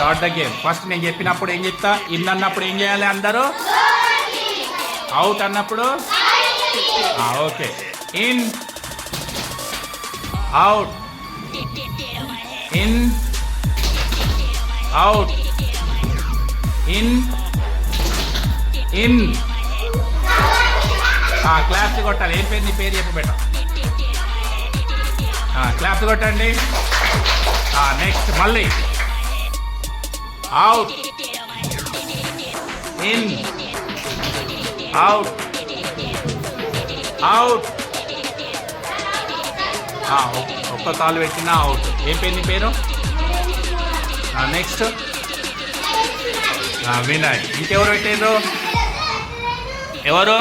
Start the game first నేను చెప్పినప్పుడు ఏం చెప్తా? ఇన్ అన్నప్పుడు ఏం చేయాలి అందరూ? అవుట్ అన్నప్పుడు? Okay in out in out in in claps కొట్టాలి. ఏం పేరు నీ పేరు చెప్పు క్లాప్స్ ah, కొట్టండి. Ah, నెక్స్ట్ మళ్ళీ. అవుట్ ఇన్ అవుట్ అవుట్ ఒక్క కాలు పెట్టినా అవుట్ ఏం పేరు నీ పేరు? Ah, నెక్స్ట్ ah, వినాయ్ ఇంకెవరు పెట్టారు ఎవరు?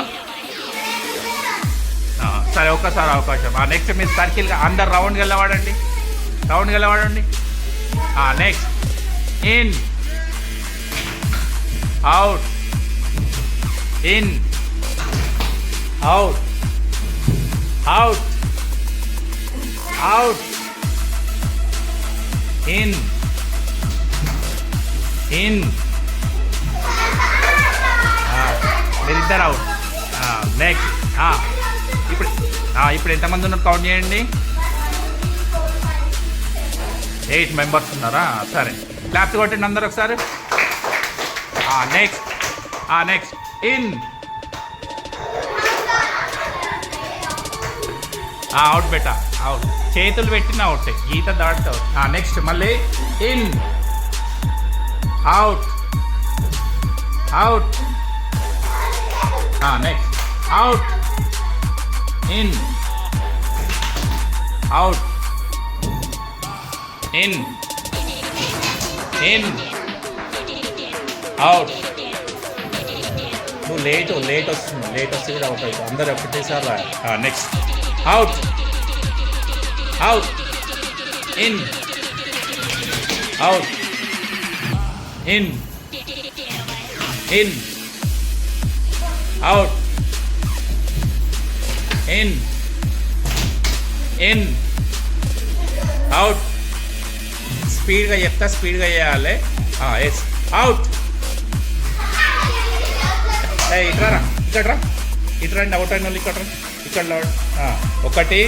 Ah, సరే ఒక్కసారి అవకాశం. నెక్స్ట్ మీరు సర్కిల్గా అందరు రౌండ్కి వెళ్ళవాడండి. రౌండ్కి వెళ్ళవాడండి. Next in out in out out out in in ఇద్దరు అవుట్ నెక్స్ట్ ఇప్పుడు ah, ఇప్పుడు ఎంతమంది ఉన్నారు కౌంట్ చేయండి? ఎయిట్ మెంబర్స్ ఉన్నారా? సరే. క్లాప్స్ కొట్టండి అందరు ఒకసారి. నెక్స్ట్ నెక్స్ట్ ఇన్ అవుట్ బెట్ట అవుట్ చేతులు పెట్టిన అవుట్ గీత దాటుతావు నెక్స్ట్ మళ్ళీ in out out next out in out in in out నువ్వు లేట్ లేట్ వస్తుంది లేట్ వస్తే కూడా అవుట్ అవుతుంది అందరు ఒకటేసారి next out out in out in in out in in out స్పీడ్గా చెప్తా స్పీడ్గా చేయాలి. ఎస్ అవుట్ ఏ ఇట్రా ఇక్కడ రా. ఇటు రండి అవుట్ అయిన వాళ్ళు ఇక్కడ రా. ఇక్కడ ఒకటి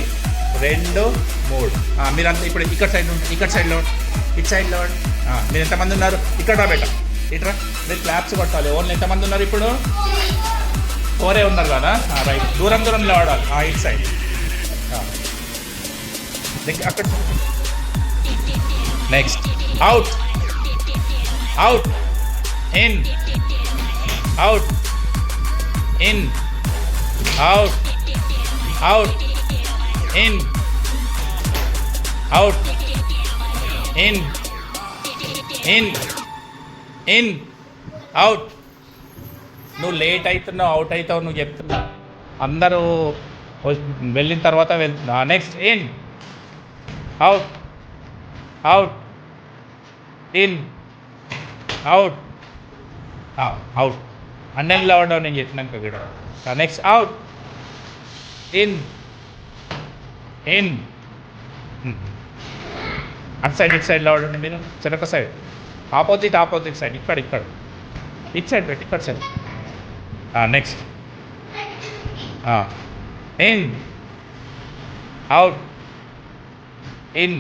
రెండు మూడు. మీరంతా ఇప్పుడు ఇక్కడ సైడ్ ఉండి ఇక్కడ సైడ్లో ఇటు సైడ్లో ఆ, మీరు ఎంతమంది ఉన్నారు? ఇక్కడ రా బేట. ఇట్రా మీరు క్లాప్స్ కొట్టాలి. ఓన్లీ ఎంతమంది ఉన్నారు ఇప్పుడు? ఫోరే ఉన్నారు కదా? రైట్ దూరం దూరం లేవడాలి ఆ, ఇటు సైడ్ అక్కడ. Next out out in out in out out in out in in in out నువ్వు లేట్ అవుతున్నావు అవుట్ అవుతావు నువ్వు చెప్తున్నావు అందరూ వెళ్ళిన తర్వాత వెళ్తున్నా. Next in out out in out out అన్నెల్లో ఉండవు నేను చెప్పినాక కూడా నెక్స్ట్ అవుట్ ఇన్ ఇన్ అటు సైడ్ ఇటు సైడ్లో ఉండండి మీరు చెరొక సైడ్ ఆపోజిట్ ఆపోజిట్ సైడ్ ఇక్కడ ఇక్కడ ఇటు సైడ్ పెట్టి ఇక్కడ side next in out in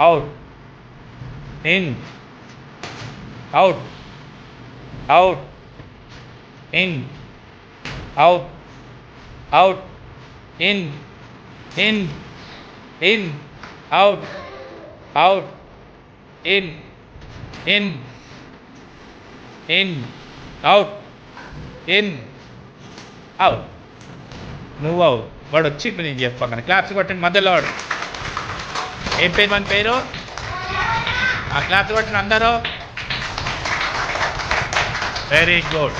out in out out in out out in in in out out in in in out in out నువ్వు అవు వాడు వచ్చి ఇప్పుడు నేను చెప్పాను క్లాప్స్ కొట్టండి మధ్యలో వాడు. ఏం పేరు మన పేరు? ఆ క్లాప్స్ కొట్టండి అందరూ. Very good